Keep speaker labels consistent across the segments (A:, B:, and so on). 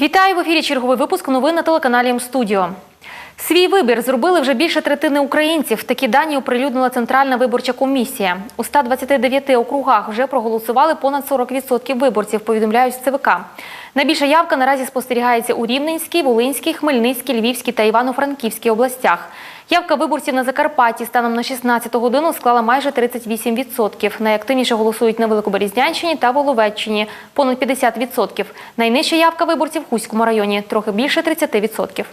A: Вітаю в ефірі. Черговий випуск новин на телеканалі М-студіо. Свій вибір зробили вже більше третини українців. Такі дані оприлюднила Центральна виборча комісія. У 129 округах вже проголосували понад 40% виборців, повідомляють з ЦВК. Найбільша явка наразі спостерігається у Рівненській, Волинській, Хмельницькій, Львівській та Івано-Франківській областях. Явка виборців на Закарпатті станом на 16 годину склала майже 38%. Найактивніше голосують на Великоберізнянщині та Воловеччині – понад 50%. Найнижча явка виборців в Хуському районі – трохи більше 30%.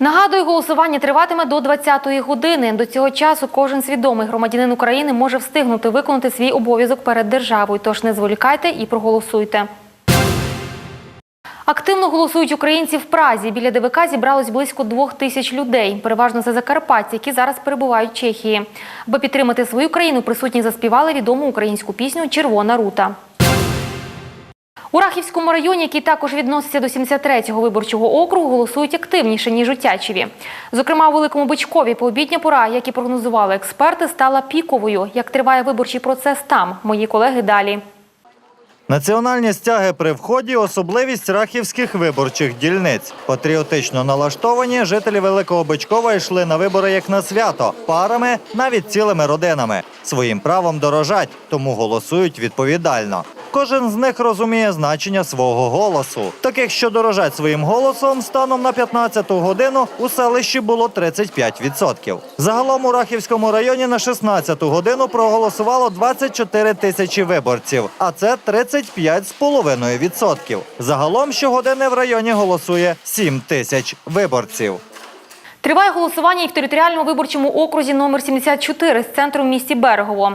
A: Нагадую, голосування триватиме до 20-ї години. До цього часу кожен свідомий громадянин України може встигнути виконати свій обов'язок перед державою. Тож не зволікайте і проголосуйте. Активно голосують українці в Празі. Біля ДВК зібралось близько двох тисяч людей. Переважно це закарпатці, які зараз перебувають в Чехії. Аби підтримати свою країну, присутні заспівали відому українську пісню Червона рута. У Рахівському районі, який також відноситься до 73-го виборчого округу, голосують активніше, ніж у Тячеві. Зокрема, у Великому Бичкові пообідня пора, як і прогнозували експерти, стала піковою. Як триває виборчий процес там? Мої колеги далі.
B: Національні стяги при вході особливість рахівських виборчих дільниць. Патріотично налаштовані жителі Великого Бичкова йшли на вибори як на свято, парами, навіть цілими родинами. Своїм правом дорожать, тому голосують відповідально. Кожен з них розуміє значення свого голосу. Таких, що дорожать своїм голосом, станом на 15-ту годину у селищі було 35%. Загалом у Рахівському районі на 16-ту годину проголосувало 24 тисячі виборців, а це 35,5%. Загалом щогодини в районі голосує 7 тисяч виборців.
A: Триває голосування і в територіальному виборчому окрузі номер 74 з центру в місті Берегово.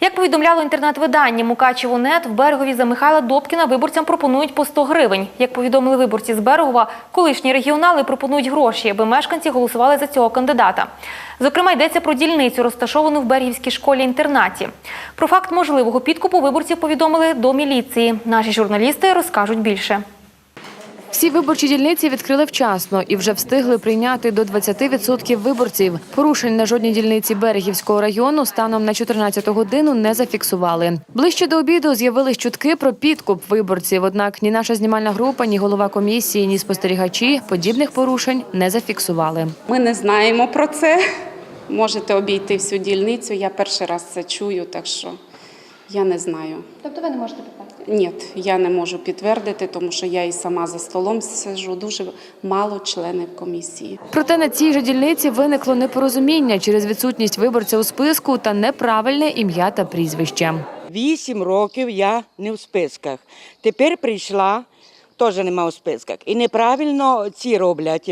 A: Як повідомляло інтернет-видання Мукачево.нет, в Берегові за Михайла Добкіна виборцям пропонують по 100 гривень. Як повідомили виборці з Берегова, колишні регіонали пропонують гроші, аби мешканці голосували за цього кандидата. Зокрема, йдеться про дільницю, розташовану в Берегівській школі-інтернаті. Про факт можливого підкупу виборців повідомили до міліції. Наші журналісти розкажуть більше.
C: Всі виборчі дільниці відкрили вчасно і вже встигли прийняти до 20% виборців. Порушень на жодній дільниці Берегівського району станом на 14 годину не зафіксували. Ближче до обіду з'явились чутки про підкуп виборців. Однак ні наша знімальна група, ні голова комісії, ні спостерігачі подібних порушень не зафіксували.
D: Ми не знаємо про це. Можете обійти всю дільницю. Я перший раз це чую, так що я не знаю.
E: Тобто ви не можете підтвердити?
D: Ні, я не можу підтвердити, тому що я і сама за столом сиджу, дуже мало членів комісії.
C: Проте на цій же дільниці виникло непорозуміння через відсутність виборця у списку та неправильне ім'я та прізвище.
F: Вісім років я не в списках. Тепер прийшла, теж нема у списках. І неправильно ці роблять.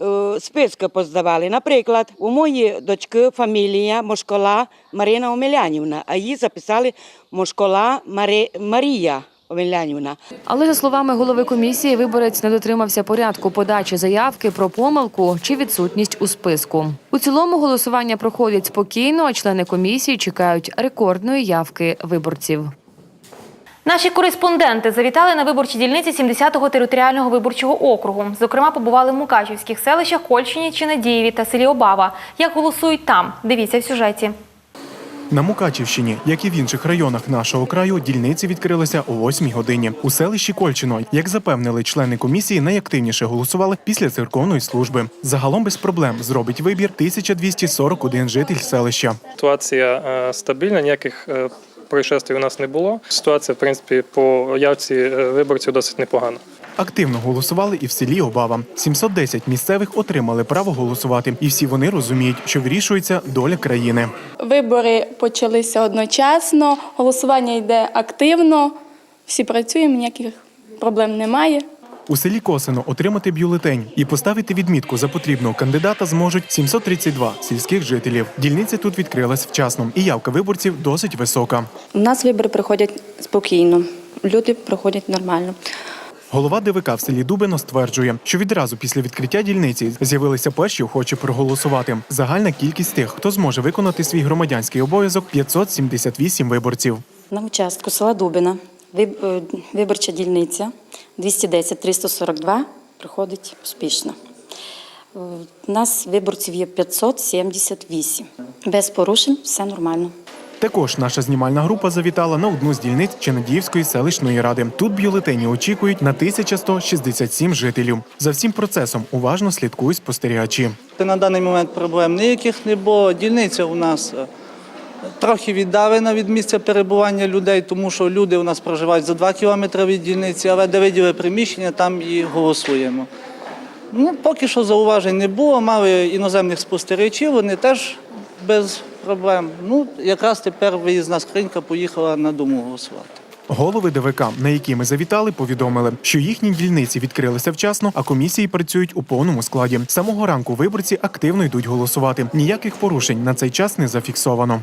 F: Е, Списки поздавали. Наприклад, у моєї дочки фамілія Мошкола Марина Омелянівна, а її записали Мошкола Мари... Марія Омелянівна.
C: Але за словами голови комісії, виборець не дотримався порядку подачі заявки про помилку чи відсутність у списку. У цілому голосування проходять спокійно, а члени комісії чекають рекордної явки виборців.
A: Наші кореспонденти завітали на виборчі дільниці 70-го територіального виборчого округу. Зокрема, побували в Мукачівських селищах Кольщині чи Надієві та селі Обава. Як голосують там? Дивіться в сюжеті.
G: На Мукачівщині, як і в інших районах нашого краю, дільниці відкрилися о 8 годині. У селищі Кольчино, як запевнили члени комісії, найактивніше голосували після церковної служби. Загалом без проблем зробить вибір 1241 житель селища.
H: Ситуація е, стабільна, ніяких е, происшествий у нас не було. Ситуація, в принципі, по явці е, виборців досить непогана.
G: Активно голосували і в селі Обава. 710 місцевих отримали право голосувати, і всі вони розуміють, що вирішується доля країни.
E: Вибори почалися одночасно, голосування йде активно, всі працюємо, ніяких проблем немає.
G: У селі Косино отримати бюлетень і поставити відмітку за потрібного кандидата зможуть 732 сільських жителів. Дільниця тут відкрилась вчасно, і явка виборців досить висока.
I: У нас вибори проходять спокійно, люди проходять нормально.
G: Голова ДВК в селі Дубино стверджує, що відразу після відкриття дільниці з'явилися перші охочі проголосувати. Загальна кількість тих, хто зможе виконати свій громадянський обов'язок 578 виборців.
I: На участку села Дубина е, виборча дільниця 210-342 проходить успішно. Е, У нас виборців є 578. Без порушень все нормально.
G: Також наша знімальна група завітала на одну з дільниць Ченедіївської селищної ради. Тут бюлетені очікують на 1167 жителів. За всім процесом уважно слідкують спостерігачі.
J: На даний момент проблем ніяких не було. Дільниця у нас е, трохи віддалена від місця перебування людей, тому що люди у нас проживають за 2 кілометри від дільниці, але де виділи приміщення, там і голосуємо. Ну, поки що зауважень не було. Мали іноземних спостерігачів, вони теж без проблем. Ну, якраз тепер виїзна скринька поїхала на дому голосувати.
G: Голови ДВК, на які ми завітали, повідомили, що їхні дільниці відкрилися вчасно, а комісії працюють у повному складі. Самого ранку виборці активно йдуть голосувати. Ніяких порушень на цей час не зафіксовано.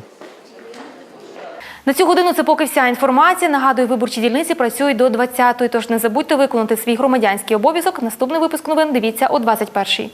A: На цю годину це поки вся інформація. Нагадую, виборчі дільниці працюють до 20-ї, тож не забудьте виконати свій громадянський обов'язок. Наступний випуск новин дивіться о 21-й.